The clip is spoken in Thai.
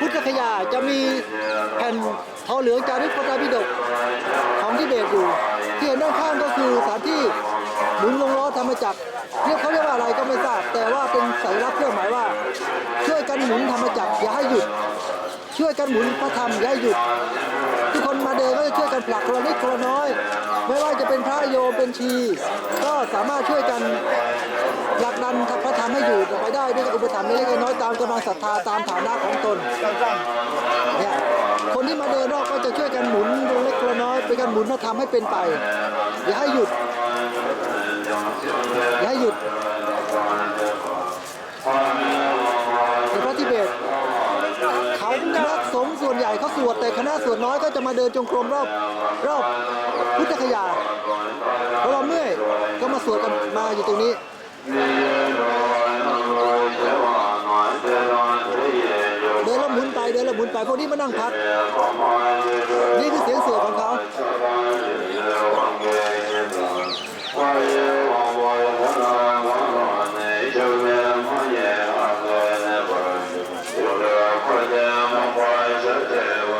พุทธคยาจะมีแผ่นทอเหลืองจารึกพระไตรปิฎกของทิเบตอยู่ ที่เห็นด้านข้างก็คือสถานที่หมุนวงล้อธรรมจักรเรียกเขาเรียกว่าอะไรก็ไม่ทราบ แต่ว่าเป็นสัญลักษณ์เครื่องหมายว่า ช่วยกันหมุนธรรมจักรอย่าให้หยุด ช่วยกันหมุนพระธรรมอย่าให้หยุด ทุกคนมาเดินก็จะช่วยกันผลักคนละนิดคนละน้อย ไม่ว่าจะเป็นพระโยมเป็นชี ก็สามารถช่วยกัน ระธรรมให้อยู่ต่อไปได้ด้วยอุปถัมภ์เล็กน้อยตามกำลังศรัทธาตามฐานะของตนเนี่ยคนที่มาเดินรอบก็จะช่วยกันหมุนคนละเล็กคนละน้อยเป็นการหมุนพระธรรมให้เป็นไป อย่าให้หยุด อย่าให้หยุดในพระทิเบตเขาคณะสงฆ์ส่วนใหญ่เขาสวดแต่คณะส่วนน้อยก็จะมาเดินจงกรมรอบรอบพุทธคยาเพราะเราเมื่อยก็มาสวดกันมาอยู่ตรงนี้ นและมุนไปพวกนี้มานั่งพัก นี่คือเสียงเสือของเขาเ